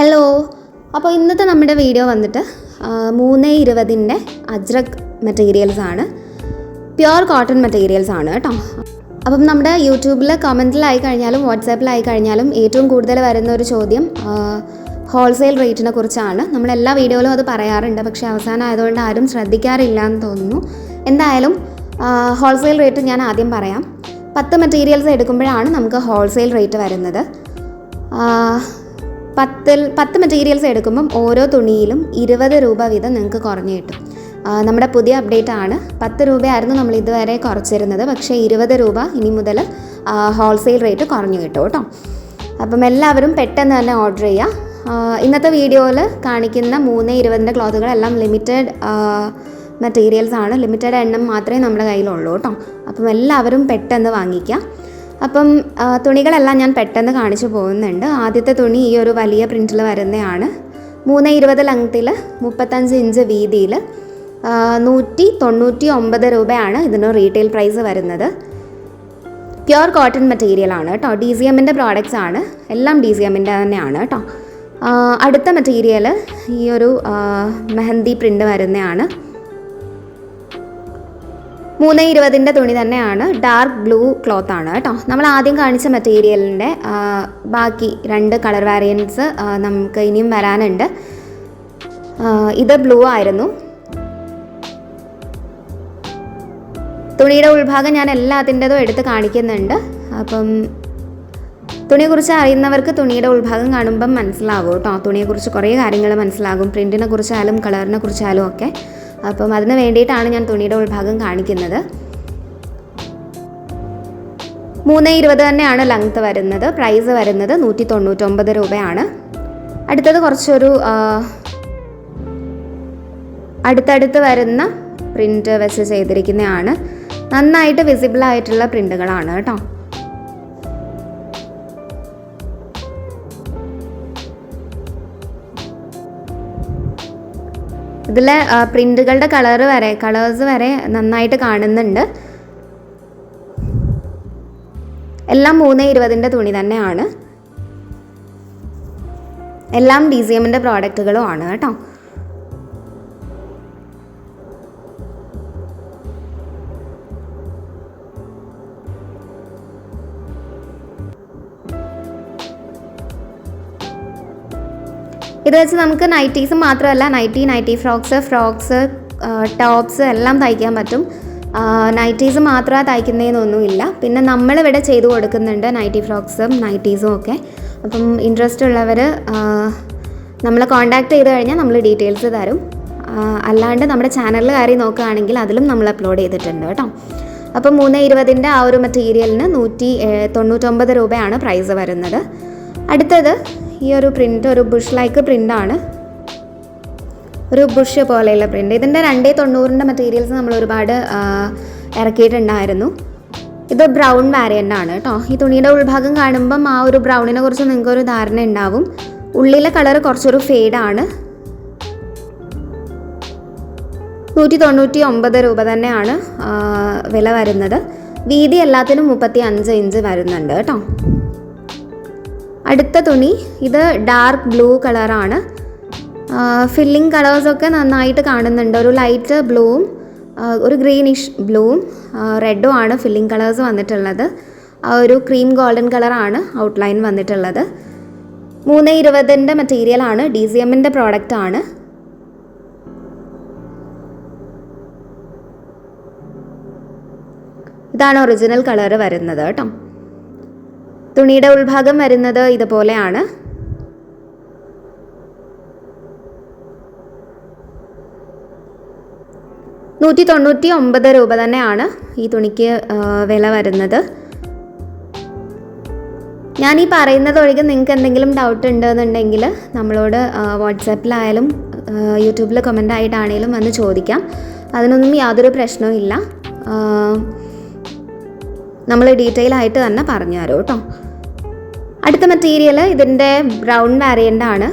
Hello അപ്പോൾ ഇന്നത്തെ നമ്മുടെ വീഡിയോ വന്നിട്ട് മൂന്ന് ഇരുപതിന്റെ അജ്രക് മെറ്റീരിയൽസ് ആണ്. പ്യുർ കോട്ടൺ മെറ്റീരിയൽസ് ആണ് കേട്ടോ. അപ്പം നമ്മുടെ യൂട്യൂബിൽ കമന്റിലായി കഴിഞ്ഞാലും വാട്സാപ്പിലായി കഴിഞ്ഞാലും ഏറ്റവും കൂടുതൽ വരുന്ന ഒരു ചോദ്യം ഹോൾസെയിൽ റേറ്റിനെ കുറിച്ചാണ്. നമ്മൾ എല്ലാ വീഡിയോയിലും അത് പറയാറുണ്ട്. പക്ഷേ അവസാനം ആയതുകൊണ്ട് ആരും ശ്രദ്ധിക്കാറില്ല എന്ന് തോന്നുന്നു. എന്തായാലും ഹോൾസെയിൽ റേറ്റ് ഞാൻ ആദ്യം പറയാം. പത്ത് മെറ്റീരിയൽസ് എടുക്കുമ്പോഴാണ് നമുക്ക് ഹോൾസെയിൽ റേറ്റ് വരുന്നത്. പത്തിൽ പത്ത് മെറ്റീരിയൽസ് എടുക്കുമ്പം ഓരോ തുണിയിലും ഇരുപത് രൂപ വീതം നിങ്ങൾക്ക് കുറഞ്ഞു കിട്ടും. നമ്മുടെ പുതിയ അപ്ഡേറ്റ് ആണ്. പത്ത് രൂപയായിരുന്നു നമ്മൾ ഇതുവരെ കുറച്ചിരുന്നത്. പക്ഷേ ഇരുപത് രൂപ ഇനി മുതൽ ഹോൾസെയിൽ റേറ്റ് കുറഞ്ഞു കിട്ടും കേട്ടോ. അപ്പം എല്ലാവരും പെട്ടെന്ന് തന്നെ ഓർഡർ ചെയ്യുക ഇന്നത്തെ വീഡിയോയിൽ കാണിക്കുന്ന മൂന്ന് ഇരുപതിന്റെ ക്ലോത്തുകളെല്ലാം ലിമിറ്റഡ് മെറ്റീരിയൽസ് ആണ്. ലിമിറ്റഡ് എണ്ണം മാത്രമേ നമ്മുടെ കയ്യിലുള്ളൂ കേട്ടോ. അപ്പം എല്ലാവരും പെട്ടെന്ന് വാങ്ങിക്കുക അപ്പം തുണികളെല്ലാം ഞാൻ പെട്ടെന്ന് കാണിച്ചു പോകുന്നുണ്ട്. ആദ്യത്തെ തുണി ഈ ഒരു വലിയ പ്രിന്റിൽ വരുന്നതാണ്. മൂന്ന് ഇരുപത് ലങ്ത്തിൽ മുപ്പത്തഞ്ച് ഇഞ്ച് വീതിയിൽ നൂറ്റി തൊണ്ണൂറ്റി ഒമ്പത് രൂപയാണ് ഇതിന് റീറ്റെയിൽ പ്രൈസ് വരുന്നത്. പ്യുവർ കോട്ടൺ മെറ്റീരിയൽ ആണ് കേട്ടോ ഡി സി എമ്മിന്റെ പ്രോഡക്റ്റ്സ് ആണ്. എല്ലാം ഡി സി എമ്മിന്റെ തന്നെയാണ് കേട്ടോ അടുത്ത മെറ്റീരിയൽ ഈ ഒരു മെഹന്തി പ്രിന്റ് വരുന്നതാണ്. മൂന്ന് ഇരുപതിന്റെ തുണി തന്നെയാണ്. ഡാർക്ക് ബ്ലൂ ക്ലോത്ത് ആണ് കേട്ടോ. നമ്മൾ ആദ്യം കാണിച്ച മെറ്റീരിയലിന്റെ ബാക്കി രണ്ട് കളർ വാരിയൻസ് നമുക്ക് ഇനിയും വരാനുണ്ട്. ഇത് ബ്ലൂ ആയിരുന്നു. തുണിയുടെ ഉൾഭാഗം ഞാൻ എല്ലാത്തിന്റെതും എടുത്ത് കാണിക്കുന്നുണ്ട്. അപ്പം തുണിയെക്കുറിച്ച് അറിയുന്നവർക്ക് തുണിയുടെ ഉൾഭാഗം കാണുമ്പം മനസ്സിലാവും കേട്ടോ. തുണിയെക്കുറിച്ച് കുറേ കാര്യങ്ങൾ മനസ്സിലാകും. പ്രിന്റിനെ കുറിച്ചായാലും കളറിനെ കുറിച്ചായാലും ഒക്കെ. അപ്പം അതിന് വേണ്ടിയിട്ടാണ് ഞാൻ തുണിയുടെ ഉൾഭാഗം കാണിക്കുന്നത്. മൂന്ന് ഇരുപത് തന്നെയാണ് ലെങ്ത് വരുന്നത്. പ്രൈസ് വരുന്നത് നൂറ്റി തൊണ്ണൂറ്റൊമ്പത് രൂപയാണ്. അടുത്തത് കുറച്ചൊരു അടുത്തടുത്ത് വരുന്ന പ്രിന്റ് വെച്ച് ചെയ്തിരിക്കുന്നതാണ്. നന്നായിട്ട് വിസിബിൾ ആയിട്ടുള്ള പ്രിന്റുകളാണ് കേട്ടോ. ഇതിൽ പ്രിന്റുകളുടെ കളർ വരെ കളേഴ്സ് വരെ നന്നായിട്ട് കാണുന്നുണ്ട്. എല്ലാം മൂന്ന് ഇരുപതിന്റെ തുണി തന്നെയാണ്. എല്ലാം ഡി സി എമ്മിന്റെ പ്രോഡക്റ്റുകളും ആണ് കേട്ടോ. ഇത് വെച്ച് നമുക്ക് നൈറ്റീസ് മാത്രമല്ല nighty nighty frocks frocks tops എല്ലാം തയ്ക്കാൻ പറ്റും. നൈറ്റീസ് മാത്രമേ തയ്ക്കുന്നതെന്നൊന്നുമില്ല പിന്നെ നമ്മളിവിടെ ചെയ്തു കൊടുക്കുന്നുണ്ട് നൈറ്റി ഫ്രോക്സും നൈറ്റീസും ഒക്കെ. അപ്പം ഇൻട്രസ്റ്റ് ഉള്ളവർ നമ്മളെ കോൺടാക്ട് ചെയ്ത് കഴിഞ്ഞാൽ നമ്മൾ ഡീറ്റെയിൽസ് തരും. അല്ലാണ്ട് നമ്മുടെ ചാനലിൽ കയറി നോക്കുകയാണെങ്കിൽ അതിലും നമ്മൾ അപ്ലോഡ് ചെയ്തിട്ടുണ്ട് കേട്ടോ. അപ്പം മൂന്ന് ഇരുപതിന്റെ ആ ഒരു മെറ്റീരിയലിന് നൂറ്റി തൊണ്ണൂറ്റൊമ്പത് രൂപയാണ് പ്രൈസ് വരുന്നത്. അടുത്തത് ഈ ഒരു പ്രിന്റ് ഒരു ബുഷ് ലൈക്ക് പ്രിന്റാണ് ഒരു ബുഷ് പോലെയുള്ള പ്രിന്റ് ഇതിന്റെ രണ്ടേ തൊണ്ണൂറിന്റെ മെറ്റീരിയൽസ് നമ്മൾ ഒരുപാട് ഇറക്കിയിട്ടുണ്ടായിരുന്നു. ഇത് ബ്രൗൺ വാരിയന്റ് ആണ് കേട്ടോ ഈ തുണിയുടെ ഉൾഭാഗം കാണുമ്പം ആ ഒരു ബ്രൗണിനെ കുറിച്ച് നിങ്ങൾക്ക് ഒരു ധാരണ ഉണ്ടാവും. ഉള്ളിലെ കളർ കുറച്ചൊരു ഫെയ്ഡാണ് നൂറ്റി തൊണ്ണൂറ്റി ഒമ്പത് രൂപ തന്നെയാണ് വില വരുന്നത്. വീതി എല്ലാത്തിനും മുപ്പത്തി അഞ്ച് ഇഞ്ച് വരുന്നുണ്ട് കേട്ടോ അടുത്ത തുണി ഇത് ഡാർക്ക് ബ്ലൂ കളറാണ് ഫില്ലിംഗ് കളേഴ്സൊക്കെ നന്നായിട്ട് കാണുന്നുണ്ട്. ഒരു ലൈറ്റ് ബ്ലൂവും ഒരു ഗ്രീനിഷ് ബ്ലൂവും റെഡും ആണ് ഫില്ലിംഗ് കളേഴ്സ് വന്നിട്ടുള്ളത്. ഒരു ക്രീം ഗോൾഡൻ കളറാണ് ഔട്ട്ലൈൻ വന്നിട്ടുള്ളത്. മൂന്ന് ഇരുപതിന്റെ മെറ്റീരിയലാണ് ഡി സി എമ്മിന്റെ പ്രോഡക്റ്റ് ആണ്. ഇതാണ് ഒറിജിനൽ കളർ വരുന്നത് കേട്ടോ. തുണിയുടെ ഉൾഭാഗം വരുന്നത് ഇതുപോലെയാണ്. നൂറ്റി തൊണ്ണൂറ്റി ഒമ്പത് രൂപ തന്നെയാണ് ഈ തുണിക്ക് വില വരുന്നത്. ഞാൻ ഈ പറയുന്നത് ഒഴികെ നിങ്ങൾക്ക് എന്തെങ്കിലും ഡൗട്ട് ഉണ്ടെന്നുണ്ടെങ്കിൽ നമ്മളോട് വാട്സാപ്പിലായാലും യൂട്യൂബിൽ കമന്റ് ആയിട്ടാണെങ്കിലും വന്ന് ചോദിക്കാം. അതിനൊന്നും യാതൊരു പ്രശ്നവും ഇല്ല. നമ്മൾ ഡീറ്റെയിൽ ആയിട്ട് തന്നെ പറഞ്ഞു തരാം കേട്ടോ. അടുത്ത മെറ്റീരിയൽ ഇതിന്റെ ബ്രൗൺ വാരിയന്റ് ആണ്.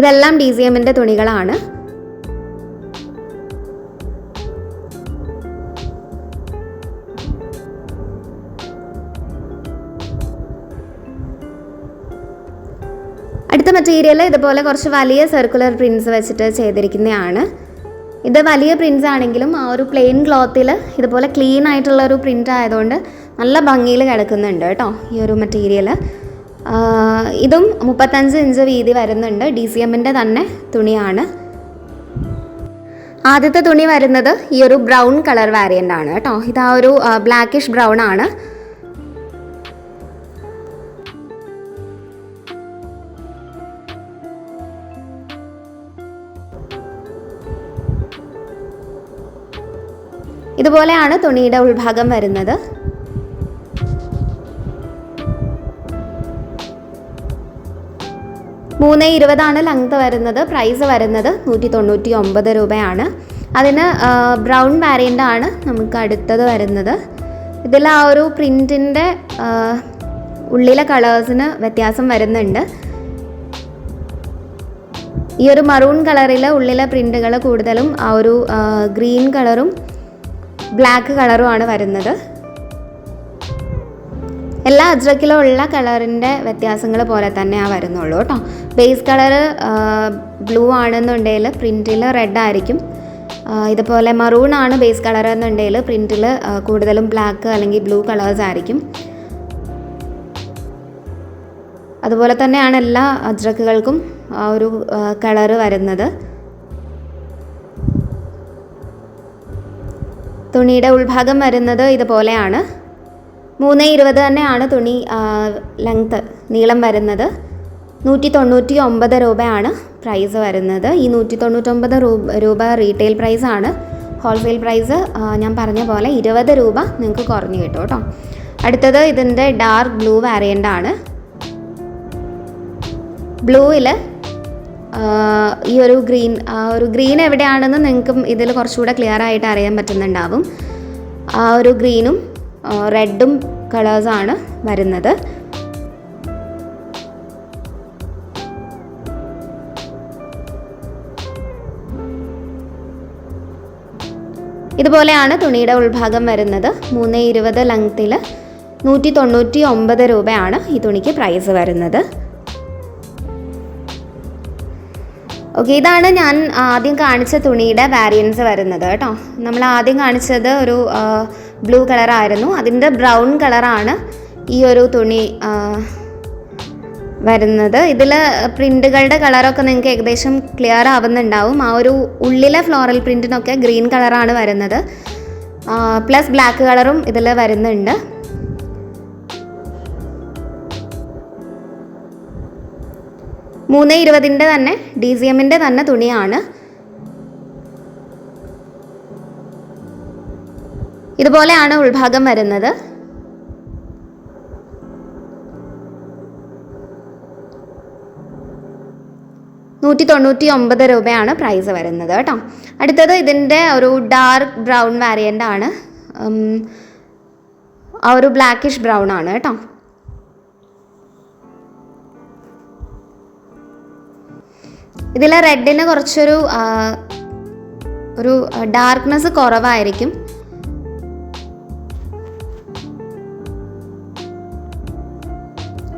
ഇതെല്ലാം ഡി സി എമ്മിന്റെ തുണികളാണ്. മെറ്റീരിയൽ ഇതുപോലെ കുറച്ച് വലിയ സർക്കുലർ പ്രിൻസ് വെച്ചിട്ട് ചെയ്തിരിക്കുന്നതാണ്. ഇത് വലിയ പ്രിൻസ് ആണെങ്കിലും ആ ഒരു പ്ലെയിൻ ക്ലോത്തിൽ ഇതുപോലെ ക്ലീൻ ആയിട്ടുള്ള ഒരു പ്രിന്റ് ആയതുകൊണ്ട് നല്ല ഭംഗിയിൽ കിടക്കുന്നുണ്ട് കേട്ടോ ഈ ഒരു മെറ്റീരിയൽ ഇതും മുപ്പത്തഞ്ച് ഇഞ്ച് വീതി വരുന്നുണ്ട്. ഡി സി എമ്മിന്റെ തന്നെ തുണിയാണ്. ആദ്യത്തെ തുണി വരുന്നത് ഈ ഒരു ബ്രൗൺ കളർ വാരിയന്റ് ആണ് കേട്ടോ. ഇത് ആ ഒരു ബ്ലാക്കിഷ് ബ്രൗൺ ആണ്. ഇതുപോലെയാണ് തുണിയുടെ ഉൾഭാഗം വരുന്നത്. മൂന്ന് ഇരുപതാണ് ലെങ്ത് വരുന്നത്. പ്രൈസ് വരുന്നത് നൂറ്റി തൊണ്ണൂറ്റി ഒമ്പത് രൂപയാണ്. അതിന് ബ്രൗൺ വാരിയന്റ് ആണ് നമുക്ക് അടുത്തത് വരുന്നത്. ഇതിൽ ആ ഒരു പ്രിന്റിന്റെ ഉള്ളിലെ കളേഴ്സിന് വ്യത്യാസം വരുന്നുണ്ട്. ഈ ഒരു മറൂൺ കളറിലെ ഉള്ളിലെ പ്രിന്റുകൾ കൂടുതലും ആ ഒരു ഗ്രീൻ കളറും ബ്ലാക്ക് കളറുമാണ് വരുന്നത്. എല്ലാ അജ്രക്കിലും ഉള്ള കളറിന്റെ വ്യത്യാസങ്ങൾ പോലെ തന്നെ ആ വരുന്നുള്ളൂ കേട്ടോ. ബേസ് കളർ ബ്ലൂ ആണെന്നുണ്ടെങ്കിൽ പ്രിന്റിൽ റെഡ് ആയിരിക്കും. ഇതുപോലെ മറൂൺ ആണ് ബേസ് കളർ എന്നുണ്ടെങ്കിൽ പ്രിന്റിൽ കൂടുതലും ബ്ലാക്ക് അല്ലെങ്കിൽ ബ്ലൂ കളേഴ്സ് ആയിരിക്കും. അതുപോലെ തന്നെയാണ് എല്ലാ അജ്രക്കുകൾക്കും ഒരു കളറ് വരുന്നത്. തുണിയുടെ ഉൾഭാഗം വരുന്നത് ഇതുപോലെയാണ്. മൂന്ന് ഇരുപത് തന്നെയാണ് തുണി ലെങ്ത്ത് നീളം വരുന്നത്. നൂറ്റി തൊണ്ണൂറ്റി ഒമ്പത് രൂപയാണ് പ്രൈസ് വരുന്നത്. ഈ നൂറ്റി തൊണ്ണൂറ്റൊമ്പത് രൂപ രൂപ റീറ്റെയിൽ പ്രൈസാണ് ഹോൾസെയിൽ പ്രൈസ് ഞാൻ പറഞ്ഞ പോലെ ഇരുപത് രൂപ നിങ്ങൾക്ക് കുറഞ്ഞു കിട്ടും കേട്ടോ. അടുത്തത് ഇതിന്റെ ഡാർക്ക് ബ്ലൂ വാരിയന്റ് ആണ്. ബ്ലൂവിൽ ഈ ഒരു ഗ്രീൻ ആ ഒരു ഗ്രീൻ എവിടെയാണെന്ന് നിങ്ങൾക്കും ഇതിൽ കുറച്ചുകൂടെ ക്ലിയർ ആയിട്ട് അറിയാൻ പറ്റുന്നുണ്ടാവും. ആ ഒരു ഗ്രീനും റെഡും കളേഴ്സാണ് വരുന്നത്. ഇതുപോലെയാണ് തുണിയുടെ ഉൾഭാഗം വരുന്നത്. മൂന്ന് ഇരുപത് ലെങ്ത്തിൽ നൂറ്റി തൊണ്ണൂറ്റി ഒമ്പത് രൂപയാണ് ഈ തുണിക്ക് പ്രൈസ് വരുന്നത്. ഓക്കെ ഇതാണ് ഞാൻ ആദ്യം കാണിച്ച തുണിയുടെ വാരിയൻസ് വരുന്നത് കേട്ടോ. നമ്മൾ ആദ്യം കാണിച്ചത് ഒരു ബ്ലൂ കളറായിരുന്നു അതിന്റെ ബ്രൗൺ കളറാണ് ഈ ഒരു തുണി വരുന്നത്. ഇതിൽ പ്രിന്റുകളുടെ കളറൊക്കെ നിങ്ങൾക്ക് ഏകദേശം ക്ലിയർ ആവുന്നുണ്ടാവും. ആ ഒരു ഉള്ളിലെ ഫ്ലോറൽ പ്രിന്റിനൊക്കെ ഗ്രീൻ കളറാണ് വരുന്നത്. പ്ലസ് ബ്ലാക്ക് കളറും ഇതിൽ വരുന്നുണ്ട്. മൂന്ന് ഇരുപതിന്റെ തന്നെ ഡി സി എമ്മിന്റെ തന്നെ തുണിയാണ്. ഇതുപോലെയാണ് ഉൾഭാഗം വരുന്നത്. നൂറ്റി തൊണ്ണൂറ്റി ഒമ്പത് രൂപയാണ് പ്രൈസ് വരുന്നത് കേട്ടോ. അടുത്തത് ഇതിന്റെ ഒരു ഡാർക്ക് ബ്രൗൺ വാരിയന്റ് ആണ്. ആ ഒരു ബ്ലാക്കിഷ് ബ്രൗൺ ആണ് കേട്ടോ. ഇതിൽ റെഡിന് കുറച്ചൊരു ഒരു ഡാർക്ക്നെസ് കുറവായിരിക്കും.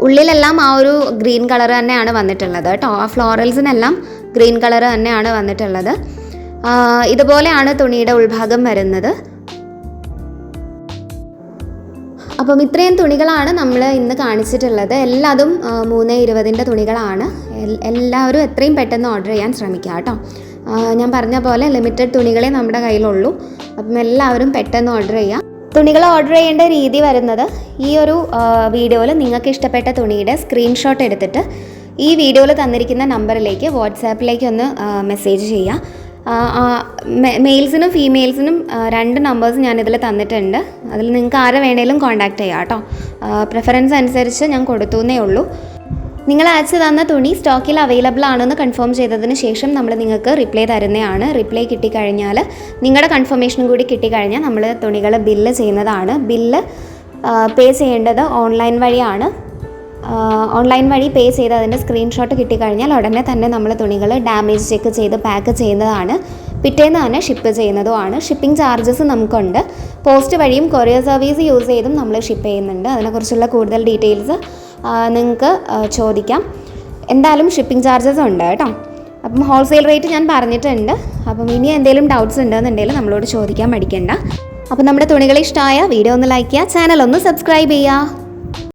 ഉള്ളിലെല്ലാം ആ ഒരു ഗ്രീൻ കളർ തന്നെയാണ് വന്നിട്ടുള്ളത് കേട്ടോ. ആ ഫ്ലോറൽസിനെല്ലാം ഗ്രീൻ കളർ തന്നെയാണ് വന്നിട്ടുള്ളത്. ഇതുപോലെയാണ് തുണിയുടെ ഉൾഭാഗം വരുന്നത്. അപ്പം ഇത്രയും തുണികളാണ് നമ്മൾ ഇന്ന് കാണിച്ചിട്ടുള്ളത്. എല്ലാതും മൂന്ന് ഇരുപതിന്റെ തുണികളാണ്. എല്ലാവരും എത്രയും പെട്ടെന്ന് ഓർഡർ ചെയ്യാൻ ശ്രമിക്കുക കേട്ടോ. ഞാൻ പറഞ്ഞ പോലെ ലിമിറ്റഡ് തുണികളെ നമ്മുടെ കയ്യിലുള്ളൂ. അപ്പം എല്ലാവരും പെട്ടെന്ന് ഓർഡർ ചെയ്യുക തുണികൾ ഓർഡർ ചെയ്യേണ്ട രീതി വരുന്നത് ഈ ഒരു വീഡിയോയിൽ നിങ്ങൾക്ക് ഇഷ്ടപ്പെട്ട തുണിയുടെ സ്ക്രീൻഷോട്ട് എടുത്തിട്ട് ഈ വീഡിയോയിൽ തന്നിരിക്കുന്ന നമ്പറിലേക്ക് വാട്സാപ്പിലേക്ക് ഒന്ന് മെസ്സേജ് ചെയ്യുക. മെയിൽസിനും ഫീമെയിൽസിനും രണ്ട് നമ്പേഴ്സ് ഞാൻ ഞാനിതിൽ തന്നിട്ടുണ്ട്. അതിൽ നിങ്ങൾക്ക് ആരെ വേണേലും കോൺടാക്ട് ചെയ്യാം കേട്ടോ. പ്രിഫറൻസ് അനുസരിച്ച് ഞാൻ കൊടുത്തുന്നേ ഉള്ളൂ. നിങ്ങൾ അയച്ചു തന്ന തുണി സ്റ്റോക്കിൽ അവൈലബിൾ ആണെന്ന് കൺഫേം ചെയ്തതിന് ശേഷം നമ്മൾ നിങ്ങൾക്ക് റിപ്ലൈ തരുന്നതാണ്. റിപ്ലൈ കിട്ടിക്കഴിഞ്ഞാൽ നിങ്ങളുടെ കൺഫർമേഷനും കൂടി കിട്ടിക്കഴിഞ്ഞാൽ നമ്മൾ തുണികൾ ബില്ല് ചെയ്യുന്നതാണ്. ബില്ല് പേ ചെയ്യേണ്ടത് ഓൺലൈൻ വഴിയാണ്. ഓൺലൈൻ വഴി പേ ചെയ്ത് അതിന്റെ സ്ക്രീൻഷോട്ട് കിട്ടിക്കഴിഞ്ഞാൽ ഉടനെ തന്നെ നമ്മൾ തുണികൾ ഡാമേജ് ചെക്ക് ചെയ്ത് പാക്ക് ചെയ്യുന്നതാണ്. പിറ്റേന്ന് തന്നെ ഷിപ്പ് ചെയ്യുന്നതുമാണ്. ഷിപ്പിംഗ് ചാർജസ് നമുക്കുണ്ട്. പോസ്റ്റ് വഴിയും കൊറിയർ സർവീസ് യൂസ് ചെയ്തും നമ്മൾ ഷിപ്പ് ചെയ്യുന്നുണ്ട്. അതിനെക്കുറിച്ചുള്ള കൂടുതൽ ഡീറ്റെയിൽസ് നിങ്ങൾക്ക് ചോദിക്കാം. എന്തായാലും ഷിപ്പിംഗ് ചാർജസ് ഉണ്ട് കേട്ടോ. അപ്പം ഹോൾസെയിൽ റേറ്റ് ഞാൻ പറഞ്ഞിട്ടുണ്ട്. അപ്പം ഇനി എന്തെങ്കിലും ഡൗട്ട്സ് ഉണ്ടെന്നുണ്ടെങ്കിൽ നമ്മളോട് ചോദിക്കാൻ മടിക്കണ്ട. അപ്പം നമ്മുടെ തുണികൾ ഇഷ്ടമായ വീഡിയോ ഒന്ന് ലൈക്ക് ചെയ്യുക ചാനൽ ഒന്ന് സബ്സ്ക്രൈബ് ചെയ്യുക.